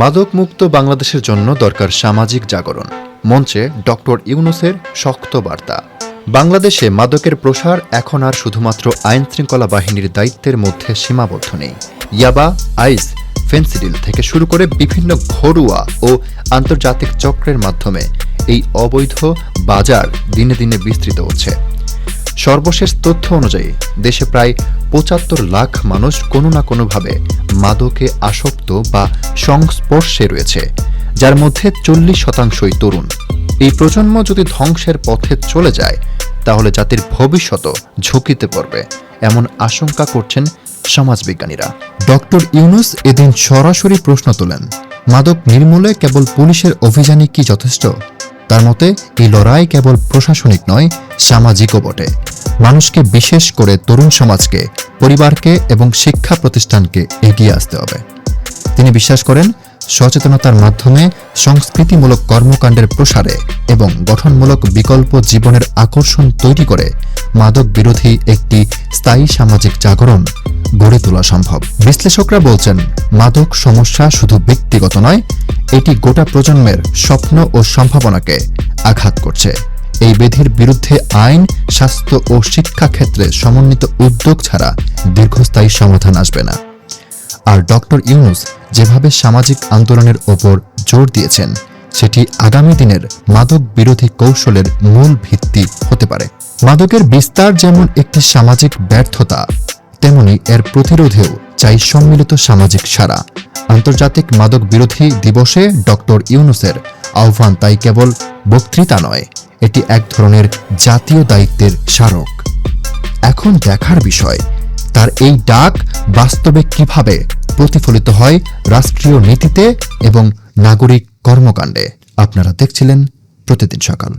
মাদকমুক্ত বাংলাদেশের জন্য দরকার সামাজিক জাগরণ। মঞ্চে ডক্টর ইউনুসের শক্ত বার্তা। বাংলাদেশে মাদকের প্রসার এখন আর শুধুমাত্র আইন শৃঙ্খলা বাহিনীর দায়িত্বের মধ্যে সীমাবদ্ধ নেই। ইয়াবা, আইস, ফেন্সিডিল থেকে শুরু করে বিভিন্ন ঘরোয়া ও আন্তর্জাতিক চক্রের মাধ্যমে এই অবৈধ বাজার দিনে দিনে বিস্তৃত হচ্ছে। সর্বশেষ তথ্য অনুযায়ী, দেশে প্রায় পঁচাত্তর লাখ মানুষ কোনো না কোনোভাবে মাদকে আসক্ত বা সংস্পর্শে রয়েছে, যার মধ্যে চল্লিশ শতাংশই তরুণ। এই প্রজন্ম যদি ধ্বংসের পথে চলে যায়, তাহলে জাতির ভবিষ্যৎ ঝুঁকিতে পড়বে, এমন আশঙ্কা করছেন সমাজবিজ্ঞানীরা। ডক্টর ইউনুস এদিন সরাসরি প্রশ্ন তোলেন, মাদক নির্মূলে কেবল পুলিশের অভিযানই কি যথেষ্ট? তার মতে, এই লড়াই কেবল প্রশাসনিক নয়, সামাজিকও বটে। মানুষকে বিশেষ করে তরুণ সমাজকে পরিবারকে এবং শিক্ষা প্রতিষ্ঠানকে এগিয়ে আসতে হবে। তিনি বিশ্বাস করেন, সচেতনতার মাধ্যমে সংস্কৃতিমূলক কর্মকাণ্ডের প্রসারে এবং গঠনমূলক বিকল্প জীবনের আকর্ষণ তৈরি করে মাদক বিরোধী একটি স্থায়ী সামাজিক জাগরণ গড়ে তোলা সম্ভব। বিশ্লেষকরা বলছেন, মাদক সমস্যা শুধু ব্যক্তিগত নয়, এটি গোটা প্রজন্মের স্বপ্ন ও সম্ভাবনাকে আঘাত করছে। এই বেধির বিরুদ্ধে আইন, স্বাস্থ্য ও শিক্ষা ক্ষেত্রে সমন্বিত উদ্যোগ ছাড়া দীর্ঘস্থায়ী সমাধান আসবে না। আর ডক্টর ইউনুস যেভাবে সামাজিক আন্দোলনের ওপর জোর দিয়েছেন, সেটি আগামী দিনের মাদক বিরোধী কৌশলের মূল ভিত্তি হতে পারে। মাদকের বিস্তার যেমন একটি সামাজিক ব্যর্থতা, তেমনি এর প্রতিরোধেও চাই সম্মিলিত সামাজিক সারা আন্তর্জাতিক মাদক বিরোধী দিবসে ডক্টর ইউনুসের আহ্বান তাই কেবল বক্তৃতা নয়, এটি এক ধরনের জাতীয় দায়িত্বের স্মারক। এখন দেখার বিষয়, তার এই ডাক বাস্তবে কীভাবে প্রতিফলিত হয় রাষ্ট্রীয় নীতিতে এবং নাগরিক কর্মকাণ্ডে? আপনারা দেখছিলেন প্রতিদিন সকাল।